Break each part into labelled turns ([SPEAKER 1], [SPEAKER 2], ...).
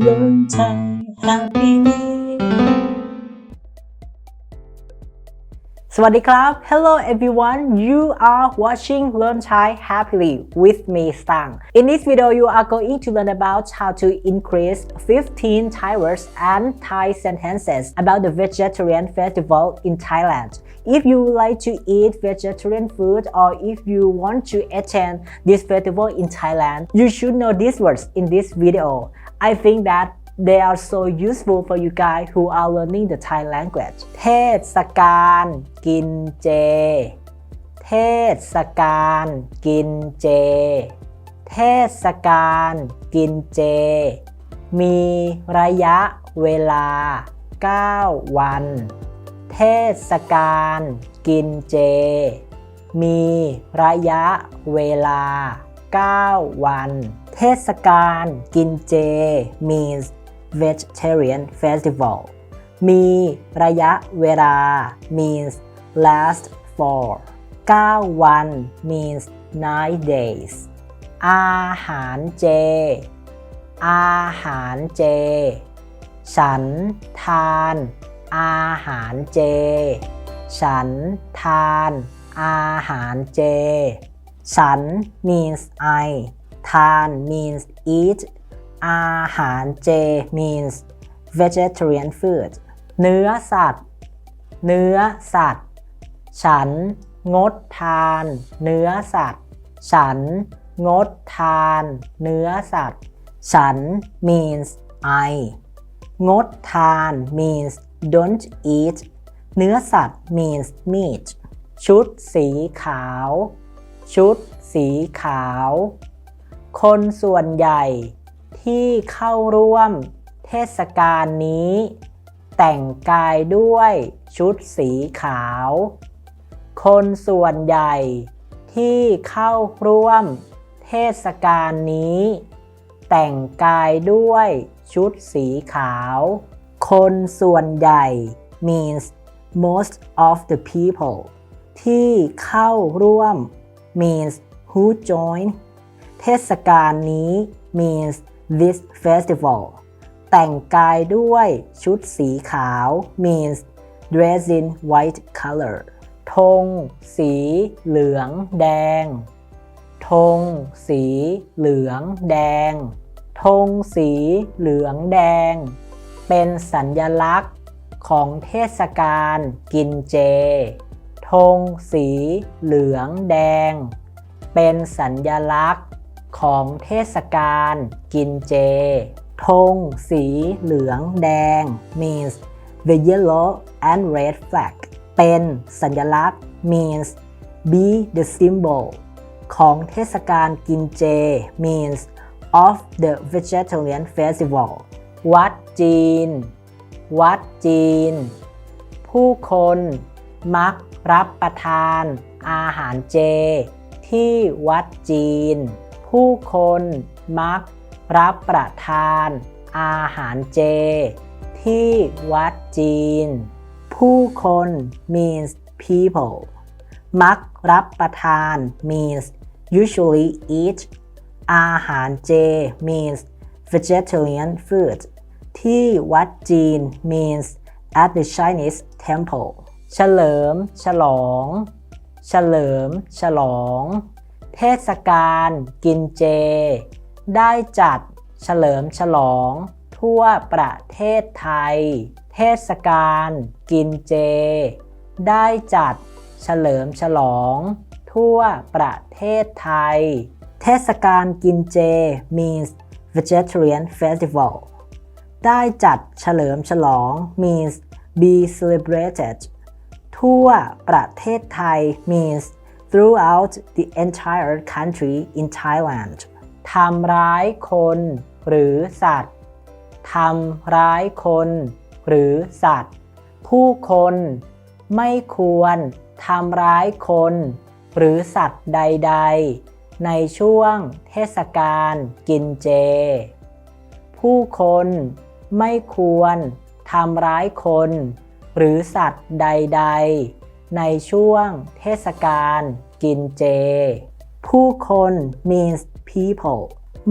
[SPEAKER 1] Learn Thai happily สวัสดีครับ Hello everyone you are watching Learn Thai happily with me Stang in this video you are going to learn about how to increase 15 Thai words and Thai sentences about the vegetarian festival in Thailand if you like to eat vegetarian food or if you want to attend this festival in Thailand you should know these words in this video I think that they are so useful for you guys who are learning the Thai language เทศกาลกินเจ เทศกาลกินเจ เทศกาลกินเจ มีระยะเวลา 9 วัน เทศกาลกินเจ มีระยะเวลา 9 วัน เทศกาลกินเจ means vegetarian festival มีระยะเวลา means last for 9 วัน means 9 days อาหารเจ อาหารเจ ฉันทาน อาหารเจ ฉันทาน อาหารเจ ฉัน means I ทาน means eat อาหาร เจ means vegetarian food เนื้อสัตว์ เนื้อสัตว์ ฉัน งดทาน เนื้อสัตว์ ฉัน งดทาน เนื้อสัตว์ ฉัน means I งดทาน means don't eat เนื้อสัตว์ means meat ชุดสีขาว ชุดสีขาว คนส่วนใหญ่ที่เข้าร่วมเทศกาลนี้ แต่งกายด้วยชุดสีขาว คนส่วนใหญ่ที่เข้าร่วมเทศกาลนี้ แต่งกายด้วยชุดสีขาว คนส่วนใหญ่ means most of the people ที่เข้าร่วม means who join เทศกาลนี้ means this festival แต่งกายด้วยชุดสีขาว means dress in white color ธงสีเหลืองแดง ธงสีเหลืองแดง ธงสีเหลืองแดง เป็นสัญลักษณ์ของเทศกาลกินเจ ธงสี เหลือง แดง เป็นสัญลักษณ์ของเทศกาลกินเจ ธงสี เหลือง แดง means the yellow and red flag เป็นสัญลักษณ์ means be the symbol ของเทศกาลกินเจ means of the vegetarian festival วัดจีน วัดจีน ผู้คน มักรับประทานอาหารเจ ที่วัดจีน ผู้คนมักรับประทานอาหารเจ ที่วัดจีน ผู้คน means people มักรับประทาน means usually eat อาหารเจ means vegetarian food ที่วัดจีน means at the Chinese temple เฉลิม ฉลอง เฉลิม ฉลอง เทศกาลกินเจ ได้จัดเฉลิมฉลอง ทั่วประเทศไทย เทศกาลกินเจ ได้จัดเฉลิมฉลอง ทั่วประเทศไทย เทศกาลกินเจ means vegetarian festival ได้จัดเฉลิมฉลอง means be celebrated ทั่วประเทศไทย means throughout the entire country in Thailand ทำร้ายคน หรือสัตว์ ทำร้ายคน หรือสัตว์ ผู้คนไม่ควรทำร้ายคน หรือสัตว์ใด ๆ ในช่วงเทศกาลกินเจ ผู้คนไม่ควรทำร้ายคน หรือสัตว์ใด ๆ ในช่วงเทศกาลกินเจ ผู้คน means people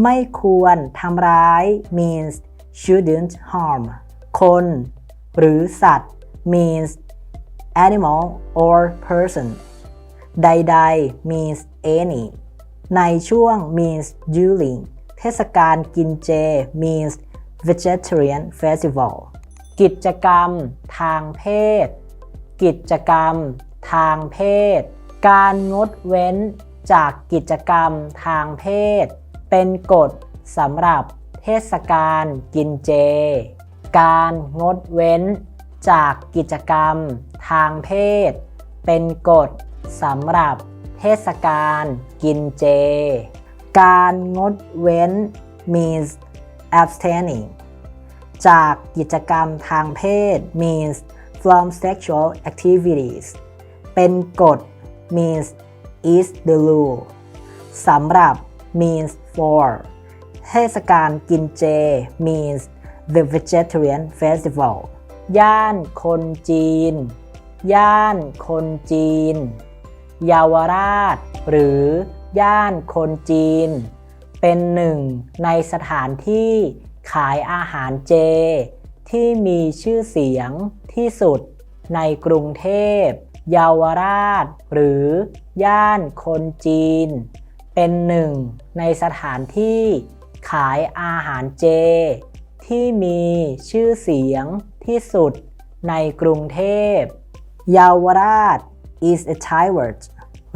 [SPEAKER 1] ไม่ควรทำร้าย means shouldn't harm คน หรือสัตว์ means animal or person ใด ๆ means any ในช่วง means during เทศกาลกินเจ means vegetarian festival กิจกรรมทางเพศ กิจกรรมทางเพศ การงดเว้นจากกิจกรรมทางเพศ เป็นกฎสำหรับเทศกาลกินเจ การงดเว้นจากกิจกรรมทางเพศ เป็นกฎสำหรับเทศกาลกินเจ การงดเว้น means abstaining จากกิจกรรมทางเพศ means from sexual activities เป็นกฎ means is the rule สำหรับ means for เทศกาลกินเจ means the vegetarian festival ย่านคนจีน ย่านคนจีน เยาวราช หรือย่านคนจีน เป็นหนึ่งในสถานที่ ขายอาหารเจ ที่มีชื่อเสียงที่สุดในกรุงเทพ เยาวราช หรือย่านคนจีน เป็นหนึ่งในสถานที่ขายอาหารเจ ที่มีชื่อเสียงที่สุดในกรุงเทพ เยาวราช is a Thai word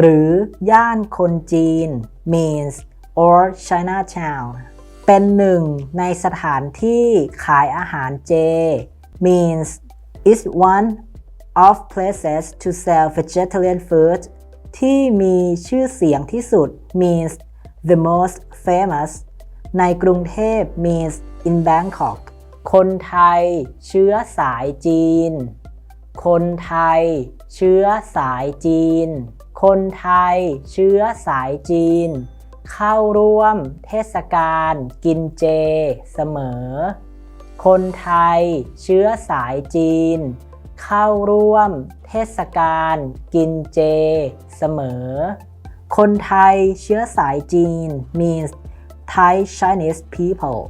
[SPEAKER 1] หรือย่านคนจีน means or Chinatown เป็นหนึ่งในสถานที่ขายอาหารเจ means is one of places to sell vegetarian food ที่มีชื่อเสียงที่สุด means the most famous ในกรุงเทพ means in Bangkok คนไทยเชื้อสายจีน คนไทยเชื้อสายจีน คนไทยเชื้อสายจีน เข้าร่วมเทศกาลกินเจเสมอ คนไทยเชื้อสายจีน เข้าร่วมเทศกาลกินเจเสมอ คนไทยเชื้อสายจีน means Thai Chinese people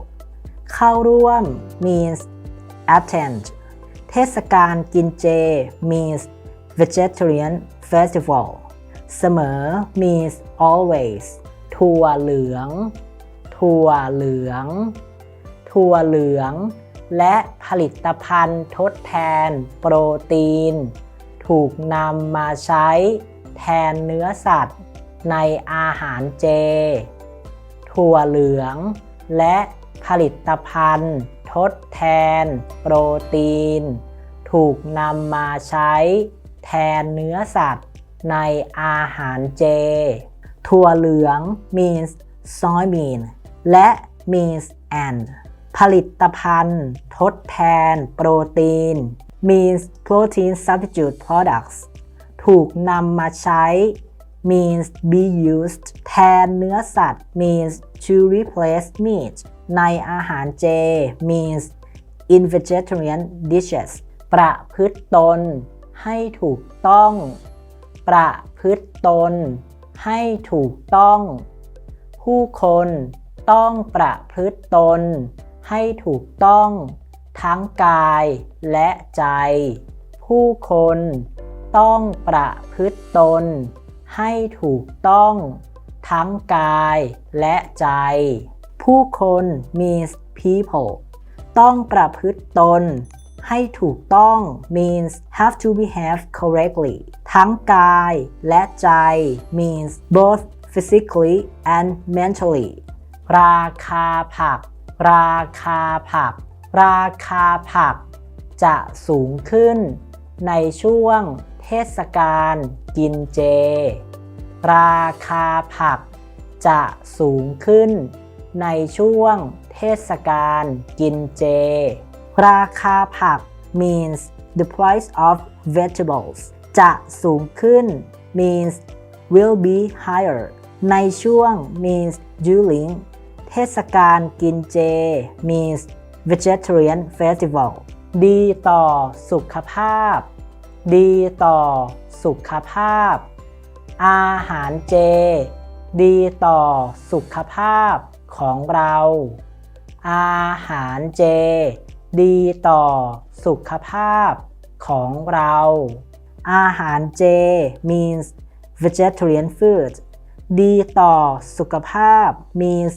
[SPEAKER 1] เข้าร่วม means attend เทศกาลกินเจ means vegetarian festival เสมอ means always ถั่วเหลือง ถั่วเหลือง ถั่วเหลือง และผลิตภัณฑ์ทดแทน โปรตีน ถูกนำมาใช้แทนเนื้อสัตว์ ในอาหารเจ ถั่วเหลือง และผลิตภัณฑ์ทดแทน โปรตีน ถูกนำมาใช้แทนเนื้อสัตว์ ในอาหารเจ ถั่วเหลือง means soybean และ means and ผลิตภัณฑ์ ทดแทน โปรตีน means protein substitute products ถูกนำมาใช้ means be used แทนเนื้อสัตว์ means to replace meat ในอาหารเจ means in vegetarian dishes ประพฤติตนให้ถูกต้อง ประพฤติตน ให้ถูกต้อง ผู้คนต้องประพฤติตน ให้ถูกต้อง ทั้งกายและใจ ผู้คนต้องประพฤติตน ให้ถูกต้อง ทั้งกายและใจ ผู้คน means people ต้องประพฤติตน ให้ถูกต้อง means have to behave correctly ทั้งกายและใจ means both physically and mentally ราคาผัก ราคาผัก ราคาผัก จะสูงขึ้น ในช่วงเทศกาลกินเจ ราคาผัก จะสูงขึ้น ในช่วงเทศกาลกินเจ ราคาผัก means the price of vegetables จะสูงขึ้น means will be higher ในช่วง means during เทศกาลกินเจ means vegetarian festival ดีต่อสุขภาพ ดีต่อสุขภาพ อาหารเจ ดีต่อสุขภาพของเรา อาหารเจ ดีต่อสุขภาพของเรา อาหารเจ means vegetarian food ดีต่อสุขภาพ means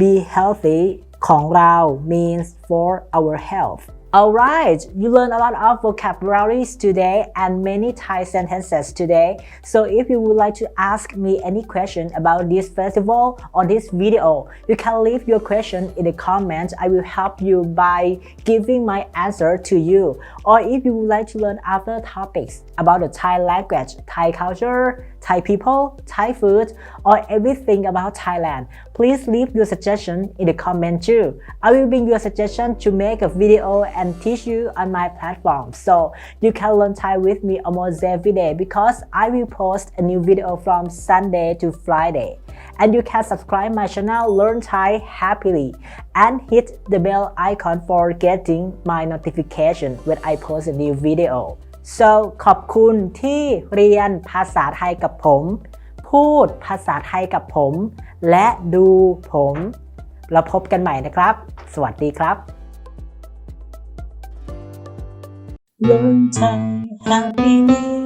[SPEAKER 1] be healthy ของเรา means for our health Alright, you learned a lot of vocabularies today and many Thai sentences today. So if you would like to ask me any question about this festival or this video, you can leave your question in the comments. I will help you by giving my answer to you. Or if you would like to learn other topics about the Thai language, Thai culture, Thai people, Thai food, or everything about Thailand, please leave your suggestion in the comment too. I will bring your suggestion to make a video and teach you on my platform. So you can learn Thai with me almost every day because I will post a new video from Sunday to Friday. And you can subscribe my channel Learn Thai Happily and hit the bell icon for getting my notification when I post a new video. So ขอบคุณที่เรียนภาษาไทยกับผม พูดภาษาไทยกับผม และดูผม เราพบกันใหม่นะครับ สวัสดีครับ
[SPEAKER 2] Learn Thai happily